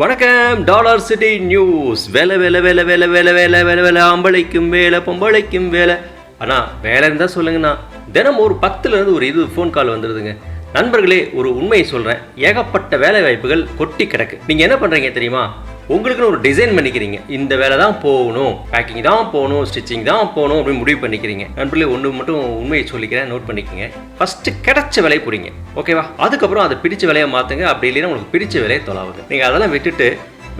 வணக்கம் dollar city news. வேலை வேலை வேலை வேலை வேலை வேலை வேலை வேலை. அம்பளைக்கும் வேலை பொம்பளைக்கும் வேலை. அண்ணா வேலை இருந்தால் சொல்லுங்கண்ணா. தினம் ஒரு பத்துலேருந்து ஒரு இது ஃபோன் கால் வந்துடுதுங்க நண்பர்களே ஒரு உண்மையை சொல்கிறேன் ஏகப்பட்ட வேலை வாய்ப்புகள் கொட்டி கிடக்கு. நீங்கள் என்ன பண்ணுறீங்க தெரியுமா? உங்களுக்குன்னு ஒரு டிசைன் பண்ணிக்கிறீங்க. இந்த வேலை தான் போகணும். பேக்கிங் தான் போகணும். ஸ்டிச்சிங் தான் போகணும் அப்படின்னு முடிவு பண்ணிக்கிறீங்க. நண்பர்களே ஒன்று மட்டும் உண்மையை சொல்லிக்கிறேன். நோட் பண்ணிக்கங்க. ஃபஸ்ட்டு கிடைச்ச வேலையை பிடிங்க ஓகேவா அதுக்கப்புறம் அதை பிடிச்ச வேலையை மாற்றுங்க அப்படி இல்லைன்னா உங்களுக்கு பிடிச்ச வேலையை தொலாவுது. நீங்கள் அதெல்லாம் விட்டுட்டு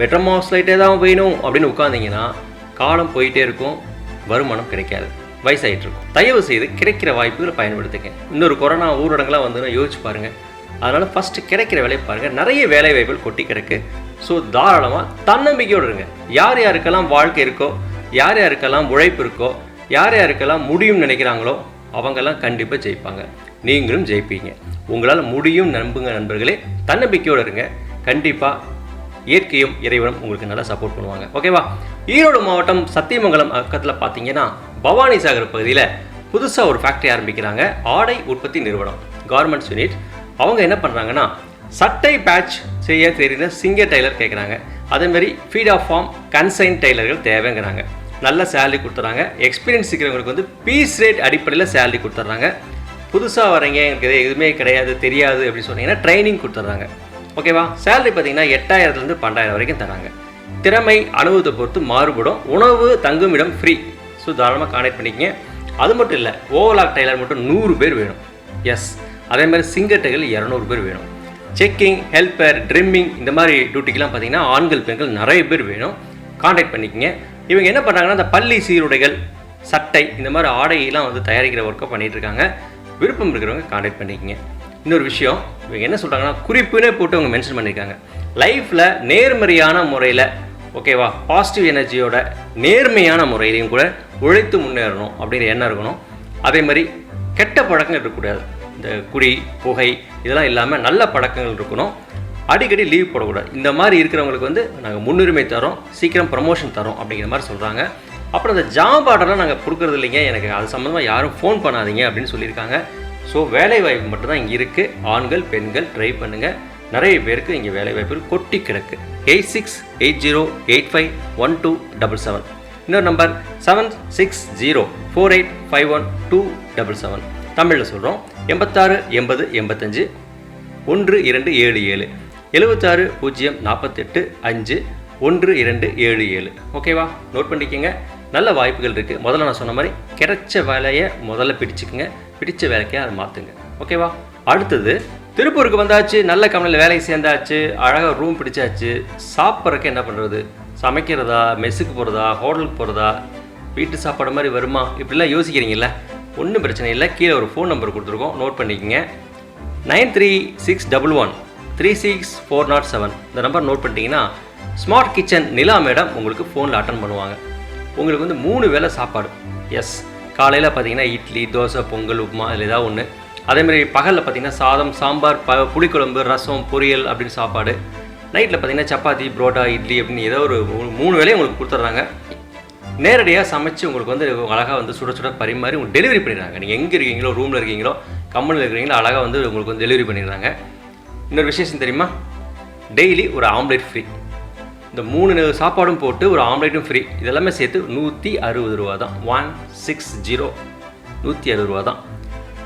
பெட்டர் மாஸ் லைட்டே தான் வேணும் அப்படின்னு உட்காந்தீங்கன்னா காலம் போயிட்டே இருக்கும். வருமானம் கிடைக்காது. வயசாகிட்டு இருக்கும் தயவு செய்து கிடைக்கிற வாய்ப்புகளை பயன்படுத்துங்க இன்னொரு கொரோனா ஊரடங்கெலாம் வந்துன்னா யோசிச்சு பாருங்கள் அதனால் ஃபஸ்ட்டு கிடைக்கிற வேலையை பாருங்கள் நிறைய வேலை வாய்ப்புகள் கொட்டி கிடக்கு. ஸோ தாராளமாக தன்னம்பிக்கையோடு இருங்க. யார் யாருக்கெல்லாம் வாழ்க்கை இருக்கோ யார் யாருக்கெல்லாம் உழைப்பு இருக்கோ யார் யாருக்கெல்லாம் முடியும்னு நினைக்கிறாங்களோ அவங்கெல்லாம் கண்டிப்பாக ஜெயிப்பாங்க. நீங்களும் ஜெயிப்பீங்க. உங்களால் முடியும் நம்புங்க நண்பர்களே. தன்னம்பிக்கையோடு இருங்க. கண்டிப்பாக இயற்கையும் இறைவனும் உங்களுக்கு நல்லா சப்போர்ட் பண்ணுவாங்க. ஓகேவா ஈரோடு மாவட்டம் சத்தியமங்கலம் பக்கத்தில் பார்த்தீங்கன்னா பவானி சாகர் பகுதியில் புதுசாக ஒரு ஃபேக்ட்ரி ஆரம்பிக்கிறாங்க. ஆடை உற்பத்தி நிறுவனம். கார்மெண்ட்ஸ் யூனிட் அவங்க என்ன பண்ணுறாங்கன்னா சட்டை பேட்ச் செய்ய தெரிந்த சிங்க டெய்லர் கேட்குறாங்க அதேமாரி ஃபீட் ஆஃப் ஃபார்ம் கன்சைன் டெய்லர்கள் தேவைங்கிறாங்க. நல்ல சேலரி கொடுத்துறாங்க. எக்ஸ்பீரியன்ஸ் இருக்கிறவங்களுக்கு வந்து பீஸ் ரேட் அடிப்படையில் சேலரி கொடுத்துட்றாங்க புதுசாக வரீங்க எங்களுக்கு எதுவுமே கிடையாது தெரியாது அப்படின்னு சொன்னீங்கன்னா ட்ரைனிங் கொடுத்துட்றாங்க ஓகேவா சேலரி பார்த்தீங்கன்னா எட்டாயிரத்துலேருந்து பன்னெண்டாயிரம் வரைக்கும் தராங்க. திறமை அனுபவத்தை பொறுத்து மாறுபடும். உணவு தங்குமிடம் ஃப்ரீ ஸோ தாராளமாக கான்டெக்ட் பண்ணிக்கங்க. அது மட்டும் இல்லை ஓவலாக் டெய்லர் மட்டும் நூறு பேர் வேணும். எஸ் அதே மாதிரி சிங்கர் டைலர் இரநூறு பேர் வேணும். செக்கிங் ஹெல்ப்பர் ட்ரிம்மிங் இந்த மாதிரி டியூட்டிக்கெலாம் பார்த்தீங்கன்னா ஆண்கள் பெண்கள் நிறைய பேர் வேணும். காண்டாக்ட் பண்ணிக்கங்க. இவங்க என்ன பண்ணுறாங்கன்னா அந்த பள்ளி சீருடைகள் சட்டை இந்த மாதிரி ஆடையெல்லாம் வந்து தயாரிக்கிற ஒர்க்கை பண்ணிகிட்ருக்காங்க இருக்காங்க விருப்பம் இருக்கிறவங்க காண்டாக்ட் பண்ணிக்கங்க. இன்னொரு விஷயம் இவங்க என்ன சொல்கிறாங்கன்னா குறிப்புனே போட்டு அவங்க மென்ஷன் பண்ணியிருக்காங்க லைஃப்பில் நேர்மறையான முறையில் ஓகேவா பாசிட்டிவ் எனர்ஜியோட நேர்மையான முறையிலையும் கூட உழைத்து முன்னேறணும் அப்படிங்கிற எண்ணம் இருக்கணும். அதே மாதிரி கெட்ட பழக்கம் இருக்கக்கூடாது. இந்த குடி புகை இதெல்லாம் இல்லாமல் நல்ல பழக்கங்கள் இருக்கணும். அடிக்கடி லீவ் போடக்கூடாது. இந்த மாதிரி இருக்கிறவங்களுக்கு வந்து நாங்கள் முன்னுரிமை தரோம் சீக்கிரம் ப்ரமோஷன் தரோம் அப்படிங்கிற மாதிரி சொல்கிறாங்க அப்புறம் இந்த ஜாப் ஆர்டர்லாம் நாங்கள் கொடுக்குறது இல்லைங்க. எனக்கு அது சம்மந்தமாக யாரும் ஃபோன் பண்ணாதீங்க அப்படின்னு சொல்லியிருக்காங்க. ஸோ வேலை வாய்ப்பு மட்டும்தான் இங்கே இருக்குது ஆண்கள் பெண்கள் ட்ரை பண்ணுங்கள் நிறைய பேருக்கு இங்கே வேலை வாய்ப்புகள் கொட்டி கிடக்கு. Eight six eight zero eight five one two double seven இன்னொரு number seven six zero four eight five one two double seven தமிழில் சொல்கிறோம் எண்பத்தாறு எண்பது எண்பத்தஞ்சு ஒன்று இரண்டு ஏழு ஏழு. எழுபத்தாறு பூஜ்ஜியம் நாற்பத்தெட்டு அஞ்சு ஒன்று இரண்டு ஏழு ஏழு. ஓகேவா? நோட் பண்ணிக்கோங்க. நல்ல வாய்ப்புகள் இருக்குது முதல்ல நான் சொன்ன மாதிரி கிடைச்ச வேலையை முதல்ல பிடிச்சிக்கோங்க. பிடிச்ச வேலைக்கே அதை மாற்றுங்க ஓகேவா? அடுத்தது திருப்பூருக்கு வந்தாச்சு நல்ல கம்பெனியில் வேலைக்கு சேர்ந்தாச்சு அழகாக ரூம் பிடிச்சாச்சு சாப்பிட்றதுக்கு என்ன பண்ணுறது சமைக்கிறதா மெஸ்ஸுக்கு போகிறதா ஹோட்டலுக்கு போகிறதா வீட்டு சாப்பாடு மாதிரி வருமா? இப்படிலாம் யோசிக்கிறீங்களே ஒன்றும் பிரச்சனை இல்லை. கீழே ஒரு ஃபோன் நம்பர் கொடுத்துருக்கோம். நோட் பண்ணிக்கோங்க. Nine three six double one three six four nought seven இந்த நம்பர் நோட் பண்ணிட்டீங்கன்னா ஸ்மார்ட் கிச்சன் நிலா மேடம் உங்களுக்கு ஃபோனில் அட்டன் பண்ணுவாங்க. உங்களுக்கு வந்து மூணு வேளை சாப்பாடு. எஸ் காலையில் பார்த்தீங்கன்னா இட்லி தோசை பொங்கல் உப்புமா அதில் ஏதாவது ஒன்று அதேமாதிரி பகலில் பார்த்தீங்கன்னா சாதம் சாம்பார் ப புளிக்குழம்பு ரசம் பொரியல் அப்படின்னு சாப்பாடு. நைட்டில் பார்த்தீங்கன்னா சப்பாத்தி புரோட்டா இட்லி அப்படின்னு ஏதோ ஒரு மூணு வேலையும் உங்களுக்கு கொடுத்துட்றாங்க நேரடியாக சமைச்சு உங்களுக்கு வந்து அழகாக வந்து சுட சுட பரிமாறி உங்களுக்கு டெலிவரி பண்ணிடுறாங்க. நீங்கள் எங்கே இருக்கீங்களோ ரூமில் இருக்கீங்களோ கம்பெனியில் இருக்கிறீங்களோ அழகாக வந்து உங்களுக்கு வந்து டெலிவரி பண்ணிடுறாங்க. இன்னொரு விசேஷம் தெரியுமா? டெய்லி ஒரு ஆம்லேட் ஃப்ரீ இந்த மூணு சாப்பாடும் போட்டு ஒரு ஆம்லேட்டும் ஃப்ரீ இதெல்லாமே சேர்த்து நூற்றி அறுபது ரூபா தான். ஒன் சிக்ஸ் ஜீரோ நூற்றி அறுபது ரூபா தான்.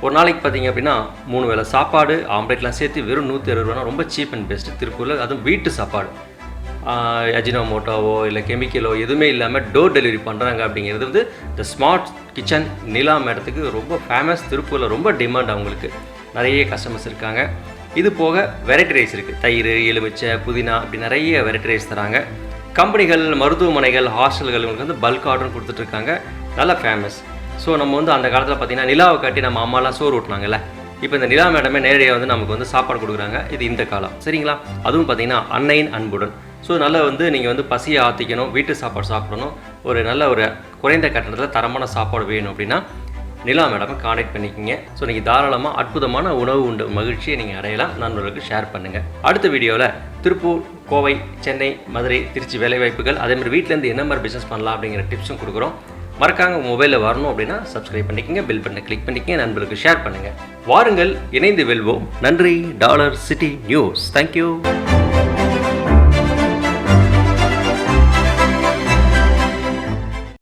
ஒரு நாளைக்கு பார்த்தீங்க அப்படின்னா மூணு வேளை சாப்பாடு ஆம்லேட்லாம் சேர்த்து வெறும் நூற்றி அறுபது ரூபா ரொம்ப சீப் அண்ட் பெஸ்ட்டு திருப்பூரில் அதுவும் வீட்டு சாப்பாடு. அஜினோமோட்டோவோ இல்லை கெமிக்கலோ எதுவுமே இல்லாமல் டோர் டெலிவரி பண்ணுறாங்க அப்படிங்கிறது வந்து இந்த ஸ்மார்ட் கிச்சன் நிலா மேடத்துக்கு ரொம்ப ஃபேமஸ் திருப்பூரில் ரொம்ப டிமாண்ட் அவங்களுக்கு. நிறைய கஸ்டமர்ஸ் இருக்காங்க. இது போக வெரைட்டி ரைஸ் இருக்குது தயிர் எலுமிச்சை புதினா அப்படி நிறைய வெரைட்டி ரைஸ் தராங்க. கம்பெனிகள் மருத்துவமனைகள் ஹாஸ்டல்கள் இவங்களுக்கு வந்து பல்க் ஆர்டர் கொடுத்துட்ருக்காங்க நல்லா ஃபேமஸ் ஸோ நம்ம வந்து அந்த காலத்தில் பார்த்திங்கன்னா நிலாவை காட்டி நம்ம அம்மாலாம் சோறு ஊட்டினாங்கல்ல. இப்போ இந்த நிலா மேடமே நேரடியாக வந்து நமக்கு வந்து சாப்பாடு கொடுக்குறாங்க. இது இந்த காலம். சரிங்களா? அதுவும் பார்த்தீங்கன்னா அன்னையின் அன்புடன். ஸோ நல்லா வந்து நீங்கள் வந்து பசியை ஆற்றிக்கணும் வீட்டு சாப்பாடு சாப்பிடணும். ஒரு நல்ல ஒரு குறைந்த கட்டணத்தில் தரமான சாப்பாடு வேணும் அப்படின்னா நிலா மேடம் கான்டாக்ட் பண்ணிக்கிங்க. ஸோ நீங்கள் தாராளமாக அற்புதமான உணவு உண்டு மகிழ்ச்சியை நீங்கள் அடையலாம். நண்பர்களுக்கு ஷேர் பண்ணுங்கள் அடுத்த வீடியோவில் திருப்பூர் கோவை சென்னை மதுரை திருச்சி வேலைவாய்ப்புகள் அதே மாதிரி வீட்டிலேருந்து என்ன மாதிரி பிஸ்னஸ் பண்ணலாம் அப்படிங்கிற டிப்ஸும் கொடுக்குறோம். மறக்காங்க மொபைலில் வரணும் அப்படின்னா சப்ஸ்கிரைப் பண்ணிக்கங்க பில் பண்ண கிளிக் பண்ணிக்கங்க நண்பர்களுக்கு ஷேர் பண்ணுங்கள் வாருங்கள் இணைந்து வெல்வோம். நன்றி டாலர் சிட்டி நியூஸ். தேங்க்யூ